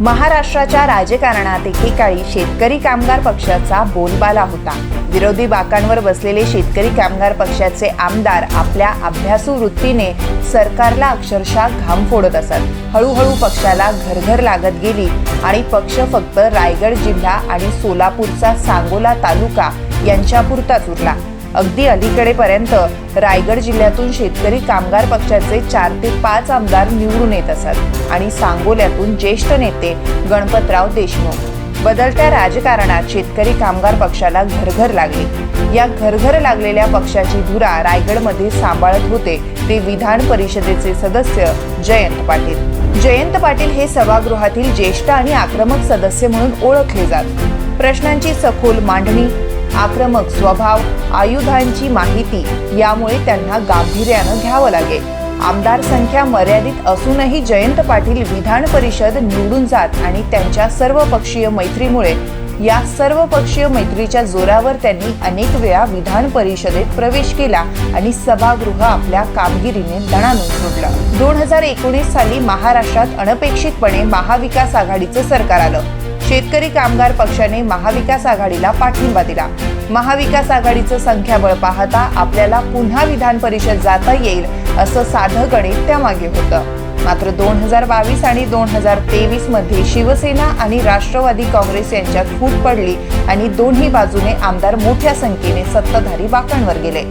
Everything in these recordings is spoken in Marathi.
महाराष्ट्राच्या राजकारणात एकेकाळी शेतकरी कामगार पक्षाचा बोलबाला होता. विरोधी बाकांवर बसलेले शेतकरी कामगार पक्षाचे आमदार आपल्या अभ्यासू वृत्तीने सरकारला अक्षरशः घाम फोडत असत. हळूहळू पक्षाला घरघर लागत गेली आणि पक्ष फक्त रायगड जिल्हा आणि सोलापूरचा सांगोला तालुका यांच्यापुरताच उरला. अगदी अलीकडेपर्यंत रायगड जिल्ह्यातून शेतकरी कामगार पक्षाचे चार ते पाच आमदार निवडून येत असत आणि सांगोल्यातून ज्येष्ठ नेते गणपतराव देशमुख. बदलत्या राजकारणात शेतकरी कामगार पक्षाला घरघर लागली. या घरघर लागलेल्या पक्षाची धुरा रायगडमध्ये सांभाळत होते ते विधान परिषदेचे सदस्य जयंत पाटील. जयंत पाटील हे सभागृहातील ज्येष्ठ आणि आक्रमक सदस्य म्हणून ओळखले जात. प्रश्नांची सखोल मांडणी आक्रमक स्वभाव आयुधांची माहिती यामुळे त्यांना गांभीर्यानं घ्यावं लागेल. आमदार संख्या मर्यादित असूनही जयंत पाटील विधान परिषद निवडून जात आणि त्यांच्या सर्वपक्षीय मैत्रीमुळे या सर्व पक्षीय मैत्रीच्या जोरावर त्यांनी अनेक वेळा विधान परिषदेत प्रवेश केला आणि सभागृह आपल्या कामगिरीने दणानून सोडलं. दोन हजार एकोणीस साली महाराष्ट्रात अनपेक्षितपणे महाविकास आघाडीचं सरकार आलं. शेतकरी कामगार पक्षाने महाविकास आघाडीला पाठिंबा दिला. महाविकास आघाडीचं संख्याबळ पाहता आपल्याला पुन्हा विधान परिषद जाता येईल असं साधं गणित त्यामागे होतं. मात्र दोन हजार बावीस आणि दोन हजार तेवीसमध्ये शिवसेना आणि राष्ट्रवादी काँग्रेस यांच्यात फूट पडली आणि दोन्ही बाजूने आमदार मोठ्या संख्येने सत्ताधारी बाकांवर गेले.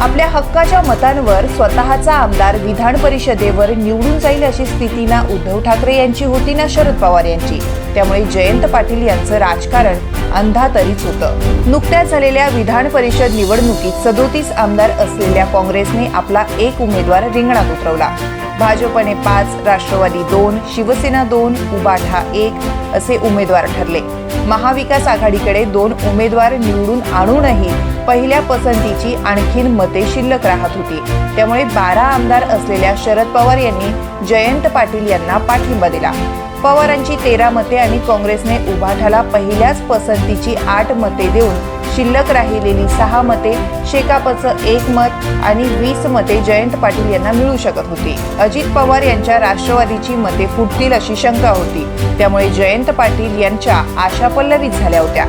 आपल्या हक्काच्या मतांवर स्वतःचा आमदार विधान परिषदेवर निवडून जाईल अशी स्थिती ना उद्धव ठाकरे यांची होती ना शरद पवार यांची. त्यामुळे जयंत पाटील यांचं राजकारण अंधातरीच होतं. नुकत्याच झालेल्या विधान परिषद निवडणुकीत सदोतीस आमदार असलेल्या काँग्रेसने आपला एक उमेदवार रिंगणात उतरवला. भाजपने पाच राष्ट्रवादी दोन शिवसेना दोन उबाठा एक असे उमेदवार ठरले. महाविकास आघाडीकडे दोन उमेदवार निवडून आणूनही पहिल्या पसंतीची आणखीन मते शिल्लक राहत होती. त्यामुळे बारा आमदार असलेल्या शरद पवार यांनी जयंत पाटील यांना पाठिंबा दिला. पवारांची तेरा मते आणि काँग्रेसने उभाठाला पहिल्याच पसंतीची आठ मते देऊन शिल्लक राहिलेली सहा मते शेकापचं एक मत आणि वीस मते जयंत पाटील यांना मिळू शकत होती. अजित पवार यांच्या राष्ट्रवादीची मते फुटतील अशी शंका होती. त्यामुळे जयंत पाटील यांच्या आशा पल्लवित झाल्या होत्या.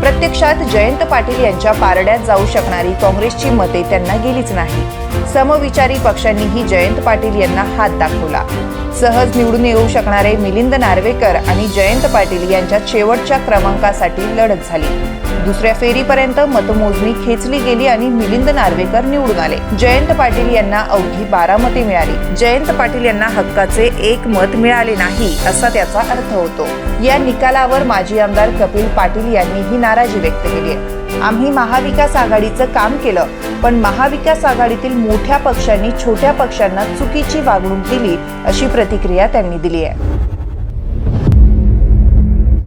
प्रत्यक्षात जयंत पाटील यांच्या पारड्यात जाऊ शकणारी काँग्रेसची मते त्यांना गेलीच नाही समविचारी पक्षांनीही जयंत पाटील यांना हात दाखवला. सहज निवडून येऊ शकणारे मिलिंद नार्वेकर आणि जयंत पाटील यांच्यात शेवटच्या क्रमांकासाठी लढत झाली. दुसऱ्या फेरीपर्यंत मतमोजणी खेचली गेली आणि मिलिंद नार्वेकर निवडून आले. जयंत पाटील यांना अवघी बारा मते मिळाली. जयंत पाटील यांना हक्काचे एक मत मिळाले नाही असा त्याचा अर्थ होतो. या निकालावर माजी आमदार कपिल पाटील यांनी ही नाराजी व्यक्त केली आहे. आम्ही महाविकास आघाडीचं काम केलं पण महाविकास आघाडीतील मोठ्या पक्षांनी छोट्या पक्षांना चुकीची वागणूक दिली अशी प्रतिक्रिया त्यांनी दिली आहे.